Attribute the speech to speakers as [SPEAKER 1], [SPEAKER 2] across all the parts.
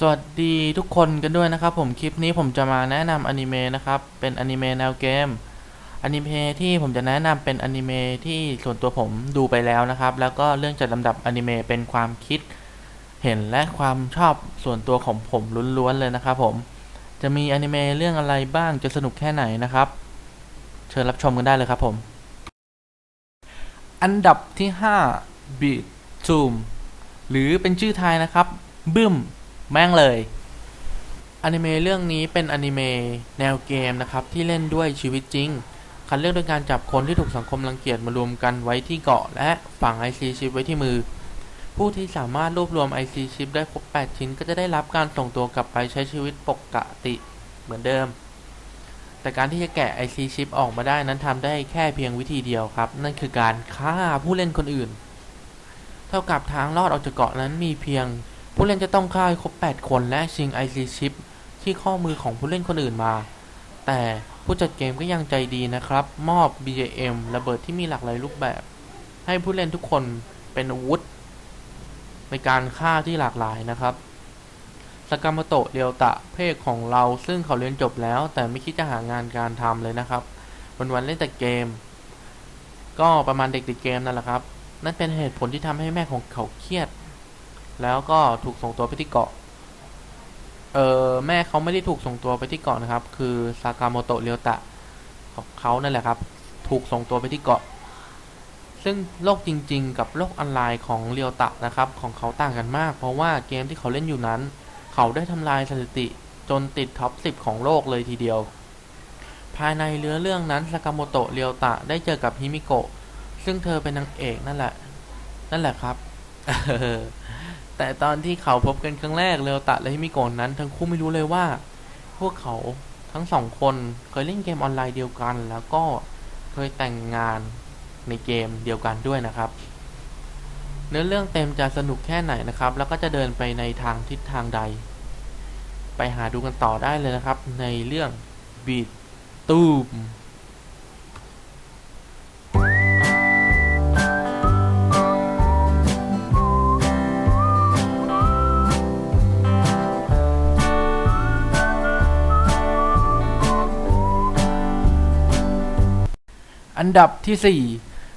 [SPEAKER 1] สวัสดีทุกคนกันด้วยนะครับผมคลิปนี้ผมจะมาแนะนำอนิเมะนะครับ เป็นอนิเมะแนวเกมอนิเมะที่ผมจะแนะนำเป็นอนิเมะที่ส่วนตัวผมดูไปแล้วนะครับ แล้วก็เรื่องจัดลำดับอนิเมะเป็นความคิด เห็นและความชอบส่วนตัวของผมล้วนๆเลยนะครับผมจะมีอนิเมะเรื่องอะไรบ้างจะสนุกแค่ไหนนะครับ เชิญรับชมกันได้เลยครับผม อันดับที่5 Beat Zoom หรือเป็นชื่อไทยนะครับบึ้ม แม่งเลยอนิเมะเรื่องนี้เป็นอนิเมะแนวเกมนะครับที่เล่นด้วยชีวิตจริง คัดเลือกโดยการจับคนที่ถูกสังคมรังเกียจมารวมกันไว้ที่เกาะ และฝัง IC ชิปไว้ที่มือ ผู้ที่สามารถรวบรวม IC ชิปได้ครบ 8 ชิ้น ก็จะได้รับการส่งตัวกลับไปใช้ชีวิตปกติเหมือนเดิม แต่การที่จะแกะ IC ชิปออกมาได้นั้นทำได้แค่เพียงวิธีเดียวครับ นั่นคือการฆ่าผู้เล่นคนอื่น เท่ากับทางรอดออกจากเกาะนั้นมีเพียง ผู้เล่นจะต้องฆ่าให้ครบ 8 คนและชิง IC ชิปที่ข้อมือของผู้เล่นคนอื่นมา แต่ผู้จัดเกมก็ยังใจดีนะครับ มอบ BJM ระเบิดที่มีหลากหลายรูปแบบ ให้ผู้เล่นทุกคนเป็นอาวุธ ในการฆ่าที่หลากหลายนะครับสกามโตะเรียวตะเพศของเรา ซึ่งเขาเรียนจบแล้ว แต่ไม่คิดจะหางานการทำเลยนะครับ วันวันเล่นแต่เกม ก็ประมาณเด็กติดเกมนั่นแหละครับ นั่นเป็นเหตุผลที่ทำให้แม่ของเขาเครียด แล้วก็ถูกส่งตัวไปที่เกาะ เออแม่เขาไม่ได้ถูกส่งตัวไปที่เกาะนะครับ คือซากาโมโตะเรียวตะของเขานั่นแหละครับ ถูกส่งตัวไปที่เกาะ ซึ่งโลกจริง ๆ กับโลกออนไลน์ของเรียวตะนะครับ ของเขาต่างกันมาก เพราะว่าเกมที่เขาเล่นอยู่นั้น เขาได้ทำลายสถิติจนติดท็อป 10 ของโลกเลยทีเดียว ภายในเรือเรื่องนั้นซากาโมโตะเรียวตะได้เจอกับฮิมิโกะซึ่งเธอเป็นนางเอกนั่นแหละ นั่นแหละครับ แต่ตอนที่เขาพบกันครั้งแรกเรียวตะและฮิมิโกะนั้น ทั้งคู่ไม่รู้เลยว่า พวกเขาทั้งสองคนเคยเล่นเกมออนไลน์เดียวกัน แล้วก็เคยแต่งงานในเกมเดียวกันด้วยนะครับ เนื้อเรื่องเต็มจะสนุกแค่ไหนนะครับ แล้วก็จะเดินไปในทางทิศทางใด ไปหาดูกันต่อได้เลยนะครับ ในเรื่อง Beat ตูม อันดับที่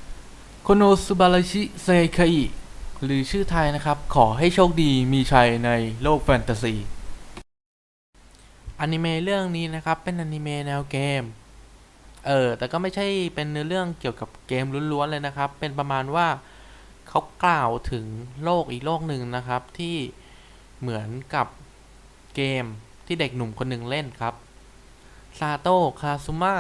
[SPEAKER 1] 4 โคโนสุบาราชิเซคอิหรือชื่อไทยนะครับ ขอให้โชคดีมีชัยในโลกแฟนตาซีอนิเมะเรื่องนี้นะครับ เป็นอนิเมะแนวเกม เออ แต่ก็ไม่ใช่เป็นเนื้อเรื่องเกี่ยวกับเกมล้วนๆเลยนะครับ เป็นประมาณว่าเขากล่าวถึงโลกอีกโลกหนึ่งนะครับ ที่เหมือนกับเกมที่เด็กหนุ่มคนหนึ่งเล่นครับซาโตะคาซุมะ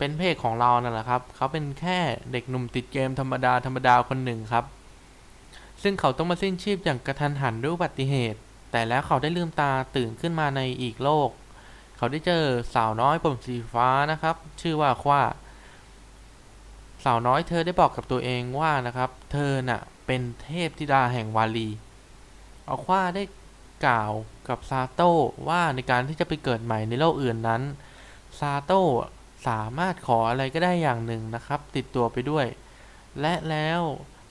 [SPEAKER 1] เป็นเพศของเรานั่นแหละครับเขาเป็นแค่เด็กหนุ่มติดเกมธรรมดาธรรมดาคนหนึ่งครับ ซึ่งเขาต้องมาสิ้นชีพอย่างกระทันหันด้วยอุบัติเหตุ แต่แล้วเขาได้ลืมตาตื่นขึ้นมาในอีกโลก เขาได้เจอสาวน้อยผมสีฟ้านะครับ ชื่อว่าคว้าสาวน้อยเธอได้บอกกับตัวเองว่านะครับ เธอน่ะเป็นเทพธิดาแห่งวาลีเอาคว้าได้กล่าวกับซาโต้ว่าในการที่จะไปเกิดใหม่ในโลกอื่นนั้นซาโต้ สามารถขออะไรก็ได้อย่างหนึ่งนะครับ ติดตัวไปด้วย และแล้ว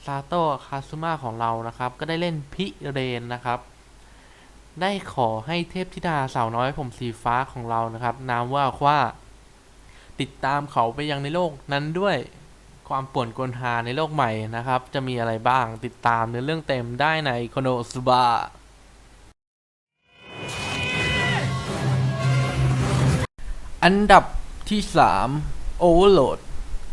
[SPEAKER 1] ซาโตะคาซุมะของเรานะครับ ก็ได้เล่นพิเรนนะครับ ได้ขอให้เทพธิดาสาวน้อยผมสีฟ้าของเรานะครับ นามว่าว่า ติดตามเขาไปยังในโลกนั้นด้วยความป่วนกลหาในโลกใหม่นะครับ จะมีอะไรบ้างติดตามในเรื่องเต็มได้ในโคโนสุบะอันดับ ที่ 3 Overload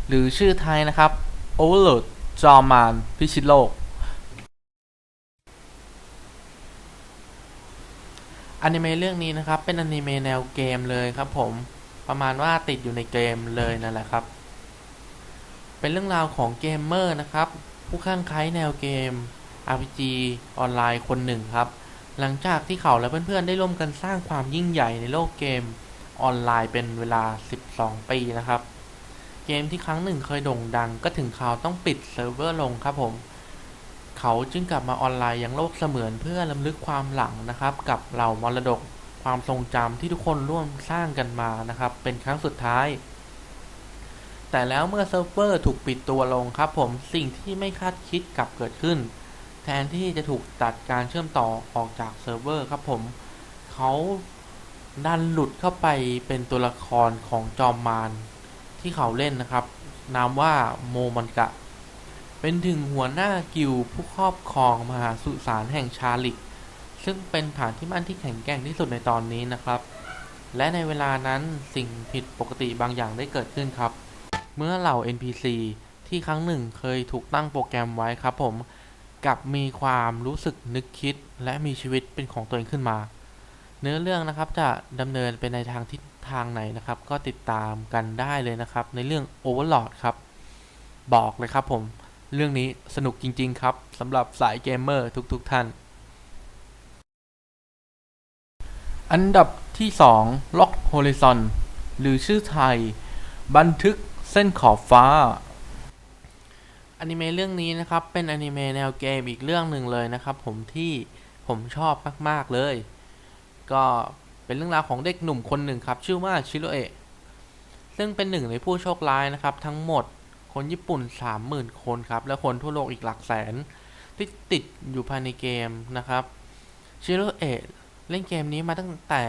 [SPEAKER 1] หรือชื่อไทยนะครับ Overload จอมานพิชิตโลกอนิเมะเรื่องนี้นะครับ เป็นอนิเมะแนวเกมเลยครับผมประมาณว่าติดอยู่ในเกมเลยนั่นแหละครับ เป็นเรื่องราวของเกมเมอร์นะครับ ผู้ข้างไคล้แนวเกม RPG ออนไลน์คนหนึ่งครับ หลังจากที่เขาและเพื่อนๆได้ร่วมกันสร้างความยิ่งใหญ่ในโลกเกม ออนไลน์เป็นเวลา 12 ปีนะครับ เกมที่ครั้งหนึ่งเคยโด่งดังก็ถึงข่าวต้องปิดเซิร์ฟเวอร์ลงครับผม เขาจึงกลับมาออนไลน์ยังโลกเสมือนเพื่อลำลึกความหลังนะครับ กับเหล่ามรดกความทรงจำที่ทุกคนร่วมสร้างกันมานะครับ เป็นครั้งสุดท้าย แต่แล้วเมื่อเซิร์ฟเวอร์ถูกปิดตัวลงครับผมสิ่งที่ไม่คาดคิดกลับเกิดขึ้น แทนที่จะถูกตัดการเชื่อมต่อออกจากเซิร์ฟเวอร์ครับผม เขา ดันหลุดเข้าไปเป็นตัวละครของจอมมารที่เขาเล่นนะครับ นามว่าโมมันกะ เป็นถึงหัวหน้ากิลผู้ครอบครองมหาสุสานแห่งชาลิก ซึ่งเป็นฐานที่มั่นที่แข็งแกร่งที่สุดในตอนนี้นะครับ และในเวลานั้นสิ่งผิดปกติบางอย่างได้เกิดขึ้นครับ เมื่อเหล่า NPC ที่ครั้งหนึ่งเคยถูกตั้งโปรแกรมไว้ครับผม กลับมีความรู้สึกนึกคิดและมีชีวิตเป็นของตัวเองขึ้นมา เนื้อเรื่องนะครับจะดำเนินไปในทางทิศทางไหนนะครับ ก็ติดตามกันได้เลยนะครับ ในเรื่อง Overlord ครับ บอกเลยครับผมเรื่องนี้สนุกจริง ๆ ครับสำหรับสายเกมเมอร์ทุก ๆ ท่าน อันดับที่ 2 Lock Horizon หรือชื่อไทย บันทึกเส้นขอบฟ้าอนิเมะเรื่องนี้นะครับ เป็นอนิเมะแนวเกมอีกเรื่องหนึ่งเลยนะครับ ผมที่ผมชอบมาก ๆ เลย ก็เป็นเรื่องราวของเด็กหนุ่มคนหนึ่งครับ ชื่อว่าชิโรเอะซึ่งเป็นหนึ่งในผู้โชคร้ายนะครับ ทั้งหมดคนญี่ปุ่น 30,000 คนครับ และคนทั่วโลกอีกหลักแสน ที่ติดอยู่ภายในเกมนะครับชิโรเอะเล่นเกมนี้มาตั้งแต่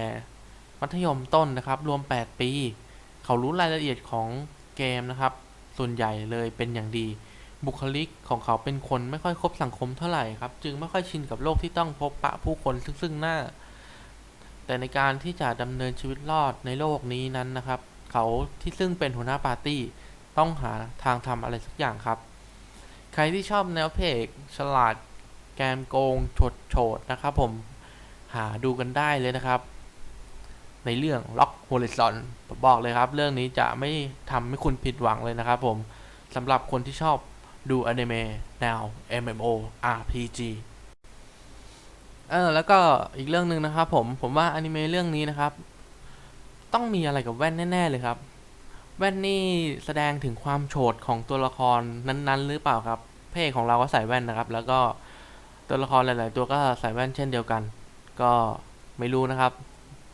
[SPEAKER 1] มัธยมต้นนะครับ รวม 8 ปี เขารู้รายละเอียดของเกมนะครับ ส่วนใหญ่เลยเป็นอย่างดี บุคลิกของเขาเป็นคนไม่ค่อยคบสังคมเท่าไหร่ครับ จึงไม่ค่อยชินกับโลกที่ต้องพบปะผู้คนซึ่งๆหน้า แต่ในการที่จะดำเนินชีวิตรอดในโลกนี้นั้นนะครับ เขาที่ซึ่งเป็นหัวหน้าปาร์ตี้ต้องหาทางทำอะไรสักอย่างครับ ใครที่ชอบแนวเพลงฉลาดแกมโกงโฉดโฉดๆนะครับ ผมหาดูกันได้เลยนะครับ ในเรื่อง Lock Horizon ผมบอกเลยครับ เรื่องนี้จะไม่ทำให้คุณผิดหวังเลยนะครับ ผมสำหรับคนที่ชอบดูอนิเมะแนว MMO RPG เออแล้วก็อีกเรื่องหนึ่งนะครับผมผมว่าอนิเมะเรื่องนี้นะครับ ต้องมีอะไรกับแว่นแน่ ๆ เลยครับ แว่นนี่แสดงถึงความโฉดของตัวละครนั้น ๆ หรือเปล่าครับเอกของเราก็ใส่แว่นนะครับ แล้วก็ตัวละครหลาย ๆ ตัวก็ใส่แว่นเช่นเดียวกัน ก็ไม่รู้นะครับ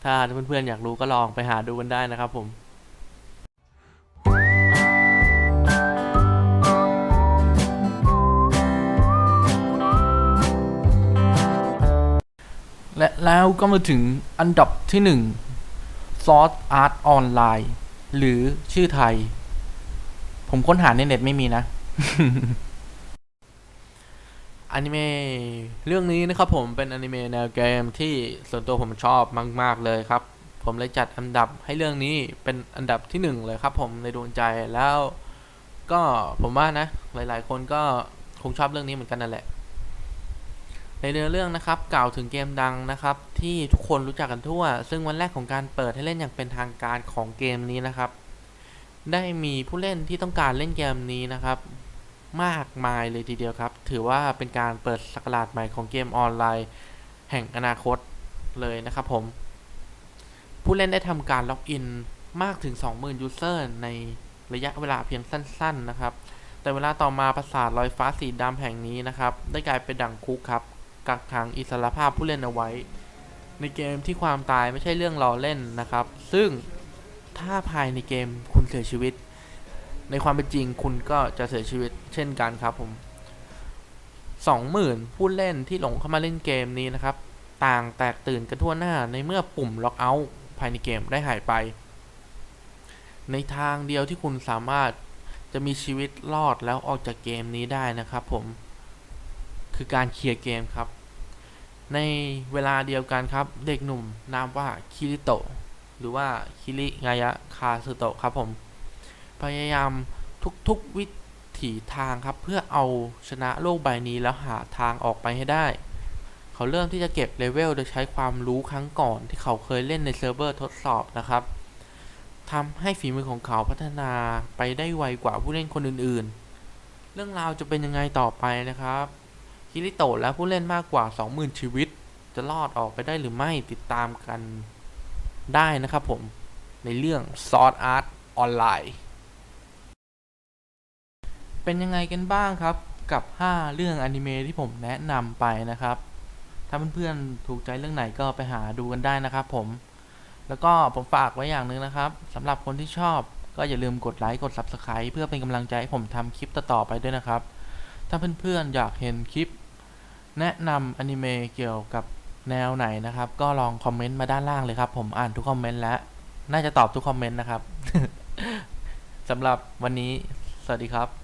[SPEAKER 1] ถ้าเพื่อนๆอยากรู้ก็ลองไปหาดูกันได้นะครับผม และแล้วก็มาถึงอันดับที่หนึ่ง Sword Art Online หรือชื่อไทย ผมค้นหาในเน็ตไม่มีนะอนิเมะเรื่องนี้นะครับผมเป็นอนิเมะแนวเกมที่ส่วนตัวผมชอบมาก ๆ เลยครับ ผมเลยจัดอันดับให้เรื่องนี้เป็นอันดับที่หนึ่งเลยครับผมในดวงใจแล้ว ก็ผมว่านะ หลาย ๆ คนก็คงชอบเรื่องนี้เหมือนกันนั่นแหละ ในเนื้อเรื่องนะครับกล่าวถึงเกมดังนะครับที่ทุกคนรู้จักกันทั่ว ซึ่งวันแรกของการเปิดให้เล่นอย่างเป็นทางการของเกมนี้นะครับ ได้มีผู้เล่นที่ต้องการเล่นเกมนี้นะครับ มากมายเลยทีเดียวครับ ถือว่าเป็นการเปิดสกราชใหม่ของเกมออนไลน์ แห่งอนาคตเลยนะครับผม ผู้เล่นได้ทำการล็อกอินมากถึง 20,000ยูเซอร์ในระยะเวลาเพียงสั้น ๆนะครับ แต่เวลาต่อมาปราสาทลอยฟ้าสีดำแห่งนี้นะครับ ได้กลายเป็นดังคุกครับ กักขังอิสรภาพผู้เล่นเอาไว้ ในเกมที่ความตายไม่ใช่เรื่องล้อเล่นนะครับ ซึ่งถ้าภายในเกมคุณเสียชีวิต ในความเป็นจริงคุณก็จะเสียชีวิตเช่นกันครับผมสองหมื่นผู้เล่นที่หลงเข้ามาเล่นเกมนี้นะครับ ต่างแตกตื่นกันทั่วหน้าในเมื่อปุ่มล็อกเอาท์ภายในเกมได้หายไป ในทางเดียวที่คุณสามารถจะมีชีวิตรอดแล้วออกจากเกมนี้ได้นะครับผม คือการเคลียร์เกมครับ ในเวลาเดียวกันครับ เด็กหนุ่มนามว่าคิริโตะหรือว่าคิริงายะคาสึโตะครับผม พยายามทุกๆวิถีทางครับ เพื่อเอาชนะโลกใบนี้แล้วหาทางออกไปให้ได้ เขาเริ่มที่จะเก็บเลเวลโดยใช้ความรู้ครั้งก่อนที่เขาเคยเล่นในเซิร์ฟเวอร์ทดสอบนะครับทำให้ฝีมือของเขาพัฒนาไปได้ไวกว่าผู้เล่นคนอื่นๆ เรื่องราวจะเป็นยังไงต่อไปนะครับ คิริโตะและผู้เล่นมากกว่า 20,000 ชีวิต จะรอดออกไปได้หรือไม่ติดตามกันได้นะครับผม ในเรื่อง Sword Art Online เป็นยังไงกันบ้างครับกับ 5 เรื่องอนิเมะที่ผมแนะนำไปนะครับ ถ้าเพื่อนๆถูกใจเรื่องไหนก็ไปหาดูกันได้นะครับผม แล้วก็ผมฝากไว้อย่างหนึ่งนะครับสำหรับคนที่ชอบก็อย่าลืมกดไลค์กด Subscribe เพื่อเป็นกำลังใจให้ผมทำคลิปต่อๆไปด้วยนะครับ ถ้าเพื่อนๆอยากเห็นคลิป แนะนำอนิเมะเกี่ยวกับแนวไหนนะครับ ก็ลองคอมเมนต์มาด้านล่างเลยครับ ผมอ่านทุกคอมเมนต์แล้ว น่าจะตอบทุกคอมเมนต์นะครับสำหรับวันนี้ สวัสดีครับ